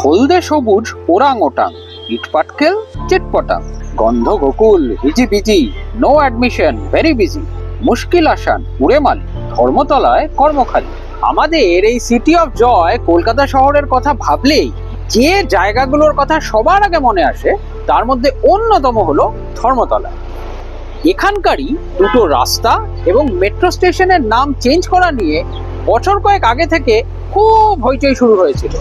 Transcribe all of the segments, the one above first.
হলদে সবুজ, ওরাং ওটাং, ইটপাটকেল, চিটপটাং। গন্ধ গোকুল হিজিবিজি নো অ্যাডমিশন ভেরি বিজি মুশকিল আসান, উড়েমালি, ধর্মতলায় কর্মখালী। আমাদের এই সিটি অফ জয় কলকাতা শহরের কথা ভাবলেই যে জায়গাগুলোর কথা সবার আগে মনে আসে, তার মধ্যে অন্যতম হলো ধর্মতলা। এখানকারই দুটো রাস্তা এবং মেট্রো স্টেশনের নাম চেঞ্জ করা নিয়ে বছর কয়েক আগে থেকে খুব হইচই শুরু হয়েছিল।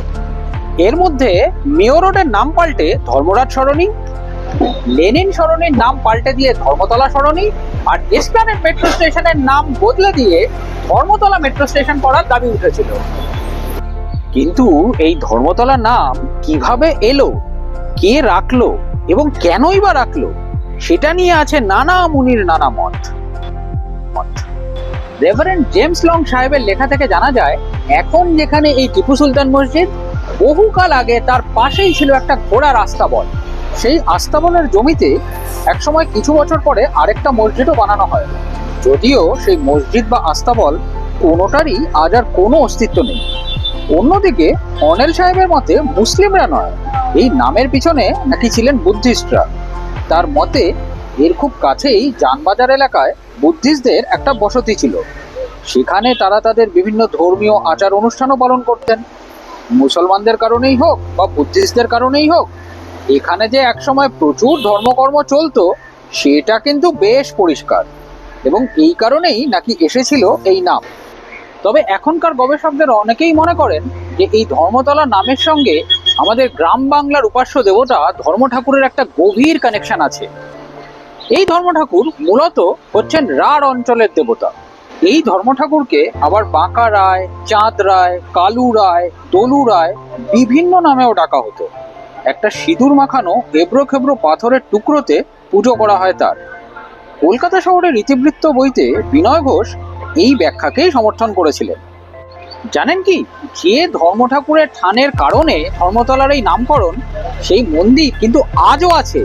এর মধ্যে মেয়র রোডের নাম পাল্টে ধর্মরাজ সরণি, লেনিন সরণির নাম পাল্টে দিয়ে ধর্মতলা সরণি, আর এসপ্ল্যানেড মেট্রো স্টেশনের নাম বদলে দিয়ে ধর্মতলা মেট্রো স্টেশন করার দাবি উঠেছিল কিন্তু এই ধর্মতলা নাম কীভাবে এলো, কে রাখল এবং কেনই বা রাখল, সেটা নিয়ে আছে নানা মুনির, নানা মত। রেভারেন্ড জেমস লং সাহেবের লেখা থেকে জানা যায়, এখন যেখানে এই টিপু সুলতান মসজিদ বহুকাল আগে তার পাশেই ছিল একটা ঘোড়া রাস্তাবল সেই আস্তাবলের জমিতে একসময় কিছু বছর পরে আরেকটা মসজিদও বানানো হয়। যদিও সেই মসজিদ বা আস্তাবল কোনোটারই আজ আর কোনো অস্তিত্ব নেই। অন্যদিকে অনেল সাহেবের মতে মুসলিমরা নয়, এই নামের পিছনে নাকি ছিলেন বুদ্ধিস্টরা। তার মতে এর খুব কাছেই যানবাজার এলাকায় বুদ্ধিস্টদের একটা বসতি ছিল। সেখানে তারা তাদের বিভিন্ন ধর্মীয় আচার অনুষ্ঠানও পালন করতেন। মুসলমানদের কারণেই হোক বা বুদ্ধিস্টদের কারণেই হোক, এখানে যে একসময় প্রচুর ধর্মকর্ম চলতো, সেটা কিন্তু বেশ পরিষ্কার। এবং এই কারণেই নাকি এসেছিল এই নাম। তবে এখনকার গবেষকদের অনেকেই মনে করেন যে এই ধর্মতলা নামের সঙ্গে আমাদের গ্রাম বাংলার উপাস্য দেবতা ধর্ম ঠাকুরের একটা গভীর কানেকশন আছে। এই ধর্ম ঠাকুর মূলত হচ্ছেন রাঢ় অঞ্চলের দেবতা। এই ধর্ম ঠাকুরকে আবার বাঁকা রায়, চাঁদ রায়, কালু রায়, দলু রায় বিভিন্ন নামেও ডাকা হতো। একটা সিঁদুর মাখানো এবড়ো খেবড়ো পাথরের টুকরোতে পুজো করা হয় তার। কলকাতা শহরের ইতিবৃত্ত বইতে বিনয় ঘোষ এই ব্যাখ্যাকেই সমর্থন করেছিলেন। জানেন কি? যে ধর্ম ঠাকুরের ঠানের কারণে ধর্মতলার এই নামকরণ সেই মন্দির কিন্তু আজও আছে।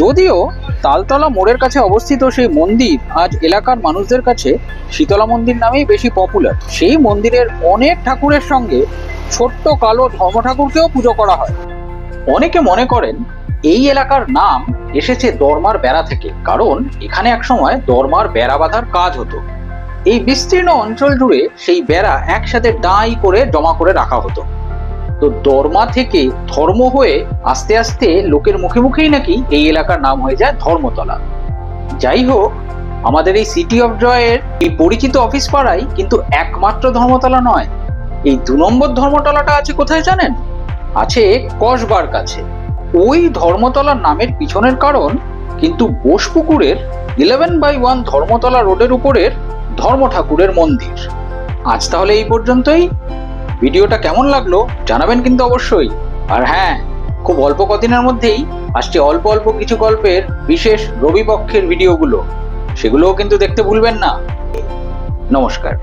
যদিও তালতলা মোড়ের কাছে অবস্থিত সেই মন্দির আজ এলাকার মানুষদের কাছে শীতলা মন্দির নামেই বেশি পপুলার সেই মন্দিরের অনেক ঠাকুরের সঙ্গে ছোট্ট কালো ধর্ম ঠাকুরকেও পুজো করা হয়। অনেকে মনে করেন এই এলাকার নাম এসেছে দরমার বেড়া থেকে, কারণ এখানে একসময় দরমার বেড়া বাঁধার কাজ হতো। এই বিস্তীর্ণ অঞ্চল জুড়ে সেই বেড়া একসাথে ডাই করে জমা করে রাখা হতো। তো দরমা থেকে ধর্ম হয়ে আস্তে আস্তে লোকের মুখে মুখেই নাকি এই এলাকার নাম হয়ে যায় ধর্মতলা। যাই হোক, আমাদের এই সিটি অফ জয়ের এই পরিচিত অফিস পাড়াই কিন্তু একমাত্র ধর্মতলা নয়। এই দু নম্বর ধর্মতলাটা আছে কোথায় জানেন? আছে কসবার কাছে। ওই ধর্মতলার নামের পিছনের কারণ কিন্তু বোসপুকুরের ইলেভেন বাই ওয়ান ধর্মতলা রোডের উপরের ধর্ম ঠাকুরের মন্দির। আজ তাহলে এই পর্যন্তই। ভিডিওটা কেমন লাগল জানাবেন কিন্তু অবশ্যই। আর হ্যাঁ খুব অল্প কদিনের মধ্যেই আসছে অল্প অল্প কিছু গল্পের বিশেষ রবিপক্ষের ভিডিওগুলো। সেগুলোও কিন্তু দেখতে ভুলবেন না। নমস্কার।